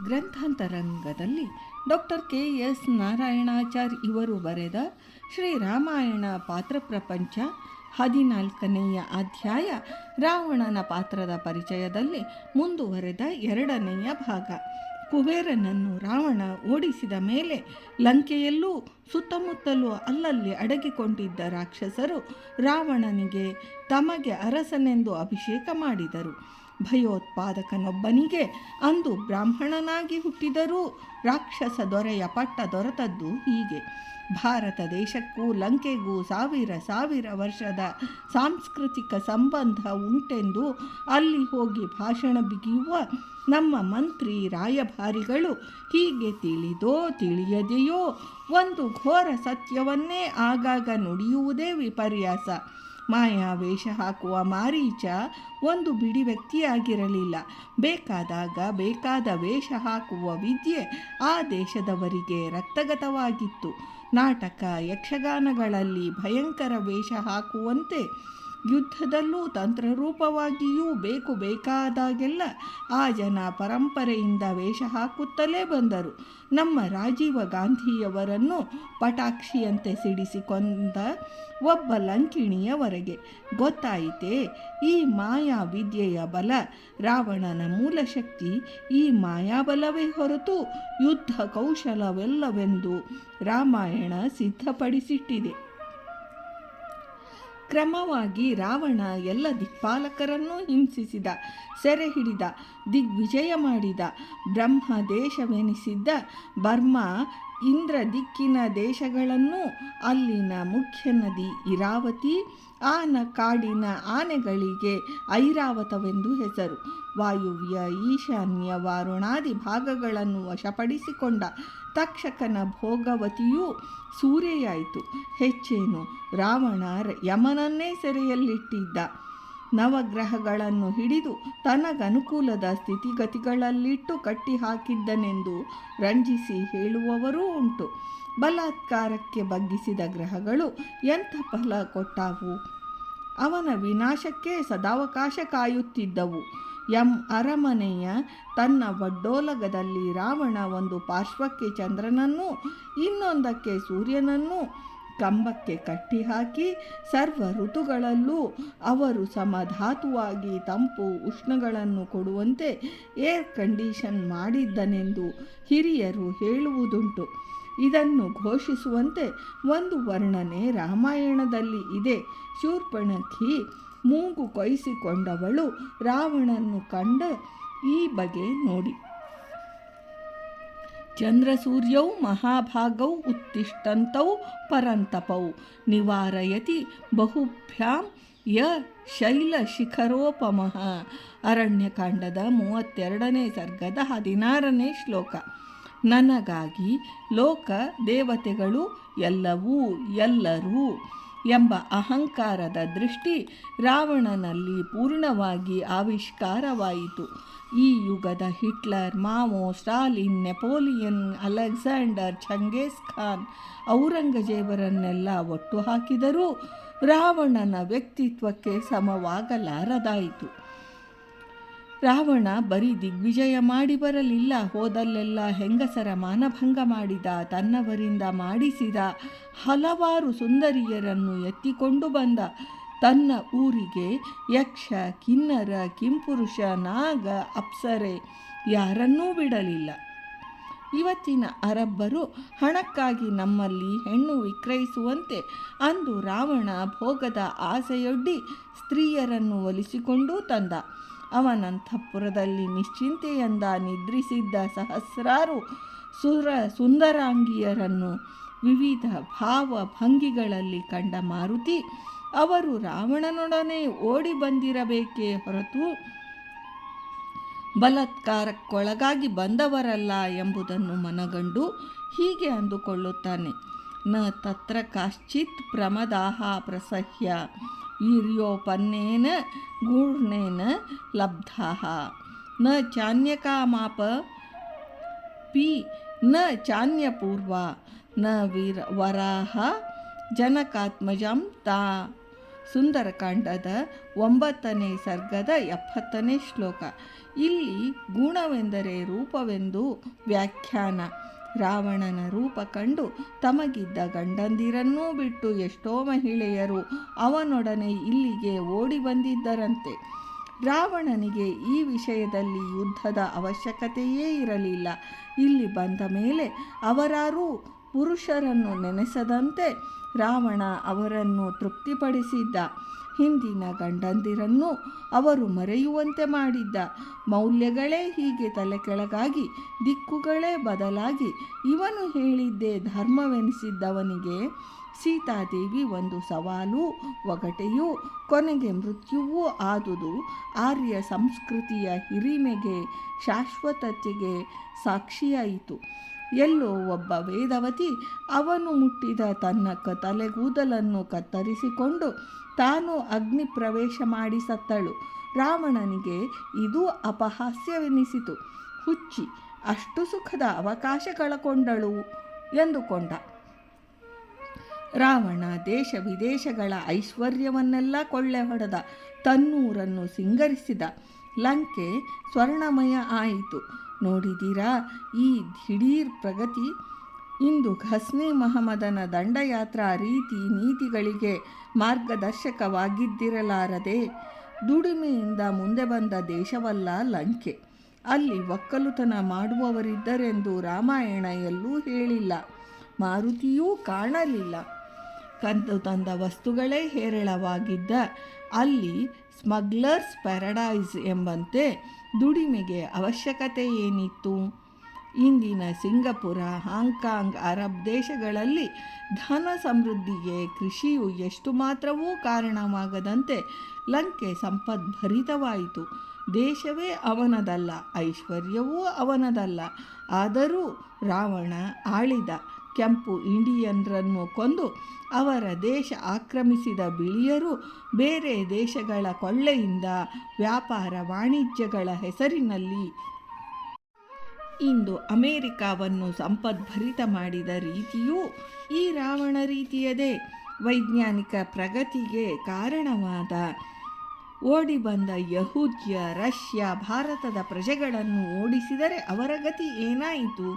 ಗ್ರಂಥಾಂತರಂಗದಲ್ಲಿ doctor K S Narayanachar ಇವರು ಬರೆದ ಶ್ರೀರಾಮಾಯಣ ಪಾತ್ರ ಪ್ರಪಂಚ ಹದಿನಾಲ್ಕನೆಯ ಅಧ್ಯಾಯ ರಾವಣನ ಪಾತ್ರದ ಪರಿಚಯದಲ್ಲಿ ಮುಂದುವರೆದ ಎರಡನೆಯ ಭಾಗ. ಕುಬೇರನನ್ನು ರಾವಣ ಓಡಿಸಿದ ಮೇಲೆ ಲಂಕೆಯಲ್ಲೂ ಸುತ್ತಮುತ್ತಲೂ ಅಲ್ಲಲ್ಲಿ ಅಡಗಿಕೊಂಡಿದ್ದ ರಾಕ್ಷಸರು ರಾವಣನಿಗೆ ತಮಗೆ ಅರಸನೆಂದು ಅಭಿಷೇಕ ಮಾಡಿದರು. ಭಯೋತ್ಪಾದಕನೊಬ್ಬನಿಗೆ ಅಂದು ಬ್ರಾಹ್ಮಣನಾಗಿ ಹುಟ್ಟಿದರೂ ರಾಕ್ಷಸ ದೊರೆಯ ಪಟ್ಟ ದೊರೆತದ್ದು ಹೀಗೆ. ಭಾರತ ದೇಶಕ್ಕೂ ಲಂಕೆಗೂ ಸಾವಿರ ಸಾವಿರ ವರ್ಷದ ಸಾಂಸ್ಕೃತಿಕ ಸಂಬಂಧ ಉಂಟೆಂದು ಅಲ್ಲಿ ಹೋಗಿ ಭಾಷಣ ಬಿಗಿಯುವ ನಮ್ಮ ಮಂತ್ರಿ ರಾಯಭಾರಿಗಳು ಹೀಗೆ ತಿಳಿದೋ ತಿಳಿಯದೆಯೋ ಒಂದು ಘೋರ ಸತ್ಯವನ್ನೇ ಆಗಾಗ ನುಡಿಯುವುದೇ ವಿಪರ್ಯಾಸ. ಮಾಯಾ ವೇಷ ಹಾಕುವ ಮಾರೀಚ ಒಂದು ಬಿಡಿ ವ್ಯಕ್ತಿಯಾಗಿರಲಿಲ್ಲ. ಬೇಕಾದಾಗ ಬೇಕಾದ ವೇಷ ಹಾಕುವ ವಿದ್ಯೆ ಆ ದೇಶದವರಿಗೆ ರಕ್ತಗತವಾಗಿತ್ತು. ನಾಟಕ ಯಕ್ಷಗಾನಗಳಲ್ಲಿ ಭಯಂಕರ ವೇಷ ಹಾಕುವಂತೆ ಯುದ್ಧದಲ್ಲೂ ತಂತ್ರರೂಪವಾಗಿಯೂ ಬೇಕು ಬೇಕಾದಾಗೆಲ್ಲ ಆ ಜನ ಪರಂಪರೆಯಿಂದ ವೇಷ ಹಾಕುತ್ತಲೇ ಬಂದರು. ನಮ್ಮ ರಾಜೀವ ಗಾಂಧಿಯವರನ್ನು ಪಟಾಕ್ಷಿಯಂತೆ ಸಿಡಿಸಿಕೊಂಡ ಒಬ್ಬ ಲಂಕಿಣಿಯವರೆಗೆ ಗೊತ್ತಾಯಿತೇ, ಈ ಮಾಯಾ ವಿದ್ಯೆಯ ಬಲ ರಾವಣನ ಮೂಲ ಶಕ್ತಿ, ಈ ಮಾಯಾಬಲವೇ ಹೊರತು ಯುದ್ಧ ಕೌಶಲವೆಲ್ಲವೆಂದು ರಾಮಾಯಣ ಸಿದ್ಧಪಡಿಸಿಟ್ಟಿದೆ. ಕ್ರಮವಾಗಿ ರಾವಣ ಎಲ್ಲ ದಿಕ್ಪಾಲಕರನ್ನೂ ಹಿಂಸಿಸಿದ ಸೆರೆ ಹಿಡಿದ. ದಿಗ್ವಿಜಯ ಮಾಡಿದ. ಬ್ರಹ್ಮ ದೇಶವೆನಿಸಿದ್ದ. ಬರ್ಮಾ ಇಂದ್ರ ದಿಕ್ಕಿನ ದೇಶಗಳನ್ನು ಅಲ್ಲಿನ ಮುಖ್ಯ ನದಿ ಇರಾವತಿ, ಆನ ಕಾಡಿನ ಆನೆಗಳಿಗೆ ಐರಾವತವೆಂದು ಹೆಸರು. ವಾಯುವ್ಯ ಈಶಾನ್ಯ ವಾರುಣಾದಿ ಭಾಗಗಳನ್ನು ವಶಪಡಿಸಿಕೊಂಡ ತಕ್ಷಕನ ಭೋಗವತಿಯೂ ಸೂರೆಯಾಯಿತು. ಹೆಚ್ಚೇನು ರಾವಣ ಯಮನನ್ನೇ ಸೆರೆಯಲ್ಲಿಟ್ಟಿದ್ದ. ನವಗ್ರಹಗಳನ್ನು ಹಿಡಿದು ತನಗನುಕೂಲದ ಸ್ಥಿತಿಗತಿಗಳಲ್ಲಿಟ್ಟು ಕಟ್ಟಿ ಹಾಕಿದ್ದನೆಂದು ರಂಜಿಸಿ ಹೇಳುವವರೂ ಉಂಟು. ಬಲಾತ್ಕಾರಕ್ಕೆ ಬಗ್ಗಿಸಿದ ಗ್ರಹಗಳು ಎಂಥ ಫಲ ಕೊಟ್ಟಾವು? ಅವನ ವಿನಾಶಕ್ಕೆ ಸದಾವಕಾಶ ಕಾಯುತ್ತಿದ್ದವು. ಎಂ ಅರಮನೆಯ ತನ್ನ ವಡ್ಡೋಲಗದಲ್ಲಿ ರಾವಣ ಒಂದು ಪಾರ್ಶ್ವಕ್ಕೆ ಚಂದ್ರನನ್ನೂ ಇನ್ನೊಂದಕ್ಕೆ ಸೂರ್ಯನನ್ನು ಕಂಬಕ್ಕೆ ಕಟ್ಟಿಹಾಕಿ ಸರ್ವ ಋತುಗಳಲ್ಲೂ ಅವರು ಸಮಧಾತುವಾಗಿ ತಂಪು ಉಷ್ಣಗಳನ್ನು ಕೊಡುವಂತೆ ಏರ್ ಕಂಡೀಷನ್ ಮಾಡಿದ್ದನೆಂದು ಹಿರಿಯರು ಹೇಳುವುದುಂಟು. ಇದನ್ನು ಘೋಷಿಸುವಂತೆ ಒಂದು ವರ್ಣನೆ ರಾಮಾಯಣದಲ್ಲಿ ಇದೆ. ಶೂರ್ಪಣಖಿ ಮೂಗು ಕೊಯ್ಸಿಕೊಂಡವಳು ರಾವಣನ್ನು ಕಂಡ ಈ ಬಗೆ ನೋಡಿ. ಚಂದ್ರಸೂರ್ಯೌ ಮಹಾಭಾಗೌ ಉತ್ತಿಷ್ಟಂತೌ ಪರಂತಪೌ ನಿವಾರಯತಿ ಬಹುಭ್ಯಾಂ ಯ ಶೈಲಶಿಖರೋಪಮಃ. ಅರಣ್ಯಕಾಂಡದ ಮೂವತ್ತೆರಡನೇ ಸರ್ಗದ ಹದಿನಾರನೇ ಶ್ಲೋಕ. ನನಗಾಗಿ ಲೋಕ ದೇವತೆಗಳು ಎಲ್ಲವೂ ಎಲ್ಲರೂ ಎಂಬ ಅಹಂಕಾರದ ದೃಷ್ಟಿ ರಾವಣನಲ್ಲಿ ಪೂರ್ಣವಾಗಿ ಆವಿಷ್ಕಾರವಾಯಿತು. ಈ ಯುಗದ Hitler, Mao, Stalin, Napoleon, Alexander Genghis Khan ಔರಂಗಜೇಬರನ್ನೆಲ್ಲ ಒಟ್ಟು ಹಾಕಿದರೂ ರಾವಣನ ವ್ಯಕ್ತಿತ್ವಕ್ಕೆ ಸಮವಾಗಲಾರದಾಯಿತು. ರಾವಣ ಬರೀ ದಿಗ್ವಿಜಯ ಮಾಡಿ ಬರಲಿಲ್ಲ, ಹೋದಲ್ಲೆಲ್ಲ ಹೆಂಗಸರ ಮಾನಭಂಗ ಮಾಡಿದ, ತನ್ನವರಿಂದ ಮಾಡಿಸಿದ ಹಲವಾರು ಸುಂದರಿಯರನ್ನು ಎತ್ತಿಕೊಂಡು ಬಂದ ತನ್ನ ಊರಿಗೆ ಯಕ್ಷ, ಕಿನ್ನರ, ಕಿಂಪುರುಷ, ನಾಗ, ಅಪ್ಸರೆ ಯಾರನ್ನೂ ಬಿಡಲಿಲ್ಲ. ಇವತ್ತಿನ ಅರಬ್ಬರು ಹಣಕ್ಕಾಗಿ ನಮ್ಮಲ್ಲಿ ಹೆಣ್ಣು ವಿಕ್ರಯಿಸುವಂತೆ ಅಂದು ರಾವಣ ಭೋಗದ ಆಸೆಯೊಡ್ಡಿ ಸ್ತ್ರೀಯರನ್ನು ಒಲಿಸಿಕೊಂಡು ತಂದ. ಅವನಂತಃಪುರದಲ್ಲಿ ನಿಶ್ಚಿಂತೆಯಿಂದ ನಿದ್ರಿಸಿದ್ದ ಸಹಸ್ರಾರು ಸುರ ಸುಂದರಾಂಗಿಯರನ್ನು ವಿವಿಧ ಭಾವ ಭಂಗಿಗಳಲ್ಲಿ ಕಂಡ ಮಾರುತಿ ಅವರು ರಾವಣನೊಡನೆ ಓಡಿ ಬಂದಿರಬೇಕೇ ಹೊರತು ಬಲತ್ಕಾರಕ್ಕೊಳಗಾಗಿ ಬಂದವರಲ್ಲ ಎಂಬುದನ್ನು ಮನಗಂಡು ಹೀಗೆ ಅಂದುಕೊಳ್ಳುತ್ತಾನೆ. ನ ತತ್ರ ಕಾಶ್ಚಿತ್ ಪ್ರಮದಾಹ ಪ್ರಸಹ್ಯ ವೀರ್ಯೋಪನ್ನೇನ ಗೂರ್ಣೇನ ಲಬ್ಧ ನ ಚಾನ್ಯಕಾಮಾಪ ಪಿ, ನ ಚಾನ್ಯಪೂರ್ವ, ನ ವೀರ ವರಾಹ ಜನಕಾತ್ಮಜಂ ತಾ ಸುಂದರಕಾಂಡದ ಒಂಬತ್ತನೇ ಸರ್ಗದ ಎಪ್ಪತ್ತನೇ ಶ್ಲೋಕ. ಇಲ್ಲಿ ಗುಣವೆಂದರೆ ರೂಪವೆಂದು ವ್ಯಾಖ್ಯಾನ. ರಾವಣನ ರೂಪ ಕಂಡು ತಮಗಿದ್ದ ಗಂಡಂದಿರನ್ನೂ ಬಿಟ್ಟು ಎಷ್ಟೋ ಮಹಿಳೆಯರು ಅವನೊಡನೆ ಇಲ್ಲಿಗೆ ಓಡಿ ಬಂದಿದ್ದರಂತೆ. ರಾವಣನಿಗೆ ಈ ವಿಷಯದಲ್ಲಿ ಯುದ್ಧದ ಅವಶ್ಯಕತೆಯೇ ಇರಲಿಲ್ಲ. ಇಲ್ಲಿ ಬಂದ ಮೇಲೆ ಅವರಾರೂ ಪುರುಷರನ್ನು ನೆನೆಸದಂತೆ ರಾವಣ ಅವರನ್ನು ತೃಪ್ತಿಪಡಿಸಿದ್ದ. ಹಿಂದಿನ ಗಂಡಂದಿರನ್ನು ಅವರು ಮರೆಯುವಂತೆ ಮಾಡಿದ್ದ. ಮೌಲ್ಯಗಳೇ ಹೀಗೆ ತಲೆ ಕೆಳಗಾಗಿ ದಿಕ್ಕುಗಳೇ ಬದಲಾಗಿ. ಇವನು ಹೇಳಿದ್ದೇ ಧರ್ಮವೆನಿಸಿದ್ದವನಿಗೆ ಸೀತಾದೇವಿ ಒಂದು ಸವಾಲು, ಒಗಟೆಯೂ, ಕೊನೆಗೆ ಮೃತ್ಯುವೂ ಆದುದು. ಆರ್ಯ ಸಂಸ್ಕೃತಿಯ ಹಿರಿಮೆಗೆ, ಶಾಶ್ವತತೆಗೆ ಸಾಕ್ಷಿಯಾಯಿತು. ಎಲ್ಲೋ ಒಬ್ಬ ವೇದವತಿ ಅವನು ಮುಟ್ಟಿದ ತನ್ನ ಕ ತಲೆಗೂದಲನ್ನು ಕತ್ತರಿಸಿಕೊಂಡು ತಾನು ಅಗ್ನಿ ಪ್ರವೇಶ ಮಾಡಿ ಸತ್ತಳು. ರಾವಣನಿಗೆ ಇದು ಅಪಹಾಸ್ಯವೆನಿಸಿತು. ಹುಚ್ಚಿ, ಅಷ್ಟು ಸುಖದ ಅವಕಾಶ ಕಳಕೊಂಡಳು ಎಂದುಕೊಂಡ. ರಾವಣ ದೇಶ ವಿದೇಶಗಳ ಐಶ್ವರ್ಯವನ್ನೆಲ್ಲ ಕೊಳ್ಳೆ ಹೊಡೆದ. ತನ್ನೂರನ್ನು ಸಿಂಗರಿಸಿದ. ಲಂಕೆ ಸ್ವರ್ಣಮಯ ಆಯಿತು. ನೋಡಿದಿರಾ ಈ ದಿಢೀರ್ ಪ್ರಗತಿ ಇಂದು ಘಸ್ನಿ ಮಹಮ್ಮದನ ದಂಡಯಾತ್ರಾ ರೀತಿ ನೀತಿಗಳಿಗೆ ಮಾರ್ಗದರ್ಶಕವಾಗಿದ್ದಿರಲಾರದೆ, ದುಡಿಮೆಯಿಂದ ಮುಂದೆ ಬಂದ ದೇಶವಲ್ಲ ಲಂಕೆ. ಅಲ್ಲಿ ಒಕ್ಕಲುತನ ಮಾಡುವವರಿದ್ದರೆಂದು ರಾಮಾಯಣ ಎಲ್ಲೂ ಹೇಳಿಲ್ಲ, ಮಾರುತಿಯೂ ಕಾಣಲಿಲ್ಲ. ಕಂದು ತಂದ ವಸ್ತುಗಳೇ ಹೇರಳವಾಗಿದ್ದ, ಅಲ್ಲಿ ಸ್ಮಗ್ಲರ್ಸ್ ಪ್ಯಾರಡೈಸ್ ಎಂಬಂತೆ ದುಡಿಮೆಗೆ ಅವಶ್ಯಕತೆ ಏನಿತ್ತು? ಇಂದಿನ ಸಿಂಗಪುರ ಹಾಂಗ್ಕಾಂಗ್ ಅರಬ್ ದೇಶಗಳಲ್ಲಿ ಧನ ಸಮೃದ್ಧಿಗೆ ಕೃಷಿಯು ಎಷ್ಟು ಮಾತ್ರವೂ ಕಾರಣವಾಗದಂತೆ ಲಂಕೆ ಸಂಪದ್ಭರಿತವಾಯಿತು ದೇಶವೇ ಅವನದಲ್ಲ, ಐಶ್ವರ್ಯವೂ ಅವನದಲ್ಲ. ಆದರೂ ರಾವಣ ಆಳಿದ ಕೆಂಪು ಇಂಡಿಯನ್ರನ್ನು ಕೊಂದು ಅವರ ದೇಶ ಆಕ್ರಮಿಸಿದ ಬಿಳಿಯರು ಬೇರೆ ದೇಶಗಳ ಕೊಳ್ಳೆಯಿಂದ ವ್ಯಾಪಾರ ವಾಣಿಜ್ಯಗಳ ಹೆಸರಿನಲ್ಲಿ ಇಂದು ಅಮೇರಿಕಾವನ್ನು ಸಂಪದ್ಭರಿತ ಮಾಡಿದ ರೀತಿಯೂ ಈ ರಾವಣ ರೀತಿಯದೇ ವೈಜ್ಞಾನಿಕ ಪ್ರಗತಿಗೆ ಕಾರಣವಾದ ಓಡಿ ಬಂದ ಯಹೂದ್ಯ ರಷ್ಯಾ ಭಾರತದ ಪ್ರಜೆಗಳನ್ನು ಓಡಿಸಿದರೆ ಅವರ ಗತಿ ಏನಾಯಿತು?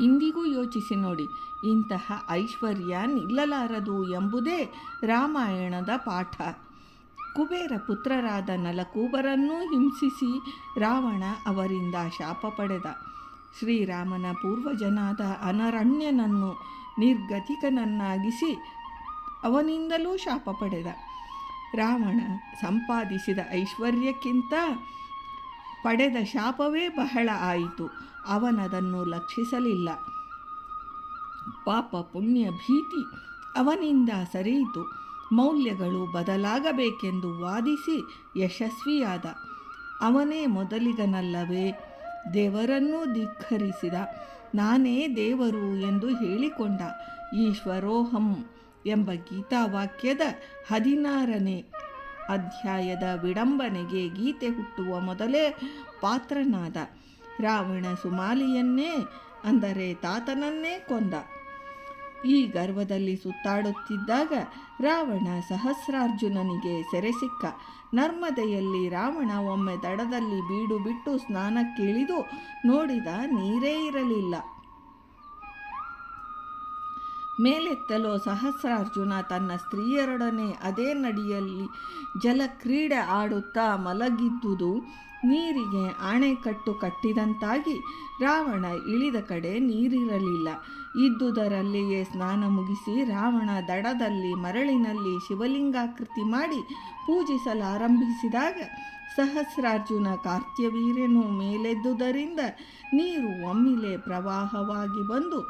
ಇಂದಿಗೂ ಯೋಚಿಸಿ ನೋಡಿ. ಇಂತಹ ಐಶ್ವರ್ಯ ನಿಲ್ಲಲಾರದು ಎಂಬುದೇ ರಾಮಾಯಣದ ಪಾಠ. ಕುಬೇರ ಪುತ್ರರಾದ ನಲಕೂಬರನ್ನೂ ಹಿಂಸಿಸಿ ರಾವಣ ಅವರಿಂದ ಶಾಪ ಪಡೆದ. ಶ್ರೀರಾಮನ ಪೂರ್ವಜನಾದ ಅನರಣ್ಯನನ್ನು ನಿರ್ಗತಿಕನನ್ನಾಗಿಸಿ ಅವನಿಂದಲೂ ಶಾಪ ಪಡೆದ. ರಾವಣ ಸಂಪಾದಿಸಿದ ಐಶ್ವರ್ಯಕ್ಕಿಂತ ಪಡೆದ ಶಾಪವೇ ಬಹಳ ಆಯಿತು. ಅವನದನ್ನು ಲಕ್ಷಿಸಲಿಲ್ಲ. ಪಾಪ ಪುಣ್ಯ ಭೀತಿ ಅವನಿಂದ ಸರಿಯಿತು. ಮೌಲ್ಯಗಳು ಬದಲಾಗಬೇಕೆಂದು ವಾದಿಸಿ ಯಶಸ್ವಿಯಾದ. ಅವನೇ ಮೊದಲಿಗನಲ್ಲವೇ ದೇವರನ್ನೂ ಧಿಕ್ಕರಿಸಿದ. ನಾನೇ ದೇವರು ಎಂದು ಹೇಳಿಕೊಂಡ. ಈಶ್ವರೋಹಂ ಎಂಬ ಗೀತಾವಾಕ್ಯದ ಹದಿನಾರನೇ ಅಧ್ಯಾಯದ ವಿಡಂಬನೆಗೆ ಗೀತೆ ಹುಟ್ಟುವ ಮೊದಲೇ ಪಾತ್ರನಾದ ರಾವಣ ಸುಮಾಲಿಯನ್ನೇ, ಅಂದರೆ ತಾತನನ್ನೇ ಕೊಂದ. ಈ ಗರ್ವದಲ್ಲಿ ಸುತ್ತಾಡುತ್ತಿದ್ದಾಗ ರಾವಣ ಸಹಸ್ರಾರ್ಜುನನಿಗೆ ಸೆರೆ ಸಿಕ್ಕ ನರ್ಮದೆಯಲ್ಲಿ ರಾವಣ ಒಮ್ಮೆ ದಡದಲ್ಲಿ ಬೀಡು ಬಿಟ್ಟು ಸ್ನಾನಕ್ಕಿಳಿದು ನೋಡಿದ ನೀರೇ ಇರಲಿಲ್ಲ. ಮೇಲೆತ್ತಲೋ ಸಹಸ್ರಾರ್ಜುನ ತನ್ನ ಸ್ತ್ರೀಯರೊಡನೆ ಅದೇ ನಡಿಯಲ್ಲಿ ಜಲಕ್ರೀಡೆ ಆಡುತ್ತಾ ಮಲಗಿದ್ದುದು. ನೀರಿಗೆ ಆಣೆಕಟ್ಟು ಕಟ್ಟಿದಂತಾಗಿ ರಾವಣ ಇಳಿದ ಕಡೆ ನೀರಿರಲಿಲ್ಲ. ಇದ್ದುದರಲ್ಲಿಯೇ ಸ್ನಾನ ಮುಗಿಸಿ ರಾವಣ ದಡದಲ್ಲಿ ಮರಳಿನಲ್ಲಿ ಶಿವಲಿಂಗಾಕೃತಿ ಮಾಡಿ ಪೂಜಿಸಲಾರಂಭಿಸಿದಾಗ ಸಹಸ್ರಾರ್ಜುನ ಕಾರ್ತ್ಯವೀರ್ಯನು ಮೇಲೆದ್ದುದರಿಂದ ನೀರು ಒಮ್ಮಿಲೆ ಪ್ರವಾಹವಾಗಿ ಬಂದು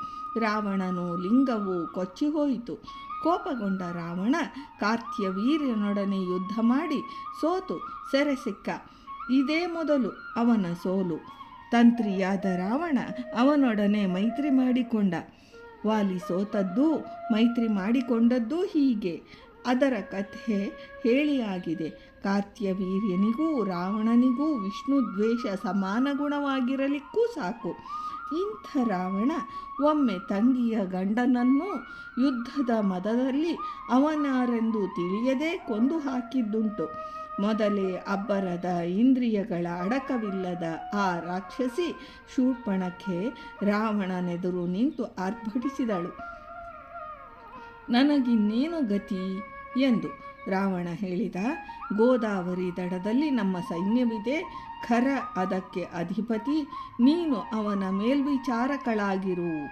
ರಾವಣನು ಲಿಂಗವು ಕೊಚ್ಚಿಹೋಯಿತು. ಕೋಪಗೊಂಡ ರಾವಣ ಕಾರ್ತ್ಯವೀರ್ಯನೊಡನೆ ಯುದ್ಧ ಮಾಡಿ ಸೋತು. ಸೆರೆ ಸಿಕ್ಕ ಇದೇ ಮೊದಲು ಅವನ ಸೋಲು. ತಂತ್ರಿಯಾದ ರಾವಣ ಅವನೊಡನೆ ಮೈತ್ರಿ ಮಾಡಿಕೊಂಡ. ವಾಲಿ ಸೋತದ್ದು ಮೈತ್ರಿ ಮಾಡಿಕೊಂಡದ್ದು ಹೀಗೆ. ಅದರ ಕಥೆ ಹೇಳಿಯಾಗಿದೆ. ಕಾರ್ತ್ಯವೀರ್ಯನಿಗೂ ರಾವಣನಿಗೂ ವಿಷ್ಣು ದ್ವೇಷ ಸಮಾನ ಗುಣವಾಗಿರಲಿಕ್ಕೂ ಸಾಕು. ಇಂಥ ರಾವಣ ಒಮ್ಮೆ ತಂಗಿಯ ಗಂಡನನ್ನು ಯುದ್ಧದ ಮದದಲ್ಲಿ ಅವನಾರೆಂದು ತಿಳಿಯದೆ ಕೊಂದು ಹಾಕಿದ್ದುಂಟು. ಮೊದಲೇ ಅಬ್ಬರದ ಇಂದ್ರಿಯಗಳ ಅಡಕವಿಲ್ಲದ ಆ ರಾಕ್ಷಸಿ ಶೂರ್ಪಣಕ್ಕೆ ರಾವಣನೆದುರು ನಿಂತು ಆರ್ಭಟಿಸಿದಳು ನನಗಿನ್ನೇನು ಗತಿ? ಎಂದು ರಾವಣ ಹೇಳಿದ. ಗೋದಾವರಿ ದಡದಲ್ಲಿ ನಮ್ಮ ಸೈನ್ಯವಿದೆ. ಖರ ಅದಕ್ಕೆ ಅಧಿಪತಿ. ನೀನು ಅವನ ಮೇಲ್ವಿಚಾರಕಳಾಗಿರು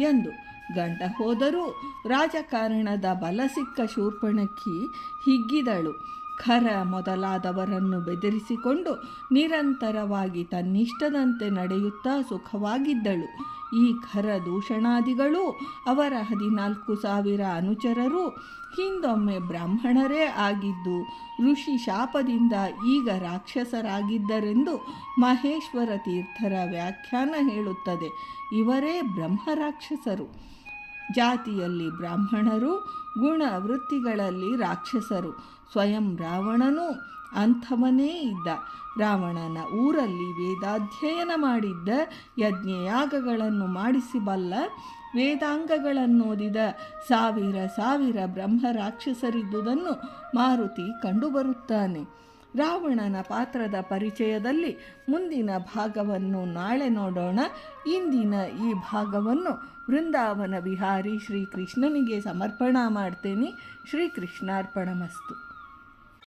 ಎಂದು ಗಂಡ ಹೋದರೂ ರಾಜಕಾರಣದ ಬಲ ಸಿಕ್ಕ ಶೂರ್ಪಣಕ್ಕಿ ಹಿಗ್ಗಿದಳು. ಖರ ಮೊದಲಾದವರನ್ನು ಬೆದರಿಸಿಕೊಂಡು ನಿರಂತರವಾಗಿ ತನ್ನಿಷ್ಟದಂತೆ ನಡೆಯುತ್ತಾ ಸುಖವಾಗಿದ್ದಳು. ಈ ಖರ ದೂಷಣಾದಿಗಳು ಅವರ ಹದಿನಾಲ್ಕು ಸಾವಿರ ಅನುಚರರು, ಹಿಂದೊಮ್ಮೆ ಬ್ರಾಹ್ಮಣರೇ ಆಗಿದ್ದು, ಋಷಿ ಶಾಪದಿಂದ ಈಗ ರಾಕ್ಷಸರಾಗಿದ್ದರೆಂದು ಮಹೇಶ್ವರ ತೀರ್ಥರ ವ್ಯಾಖ್ಯಾನ ಹೇಳುತ್ತದೆ. ಇವರೇ ಬ್ರಹ್ಮರಾಕ್ಷಸರು. ಜಾತಿಯಲ್ಲಿ ಬ್ರಾಹ್ಮಣರು, ಗುಣ ವೃತ್ತಿಗಳಲ್ಲಿ ರಾಕ್ಷಸರು. ಸ್ವಯಂ ರಾವಣನು ಅಂಥವನೇ ಇದ್ದ. ರಾವಣನ ಊರಲ್ಲಿ ವೇದಾಧ್ಯಯನ ಮಾಡಿದ್ದ, ಯಜ್ಞಯಾಗಗಳನ್ನು ಮಾಡಿಸಿಬಲ್ಲ ವೇದಾಂಗಗಳನ್ನೋದಿದ ಸಾವಿರ ಸಾವಿರ ಬ್ರಹ್ಮ ರಾಕ್ಷಸರಿದ್ದುದನ್ನು ಮಾರುತಿ ಕಂಡುಬರುತ್ತಾನೆ. ರಾವಣನ ಪಾತ್ರದ ಪರಿಚಯದಲ್ಲಿ ಮುಂದಿನ ಭಾಗವನ್ನು ನಾಳೆ ನೋಡೋಣ. ಇಂದಿನ ಈ ಭಾಗವನ್ನು ವೃಂದಾವನ ವಿಹಾರಿ ಶ್ರೀಕೃಷ್ಣನಿಗೆ ಸಮರ್ಪಣಾ ಮಾಡ್ತೇನೆ. ಶ್ರೀಕೃಷ್ಣಾರ್ಪಣಮಸ್ತು.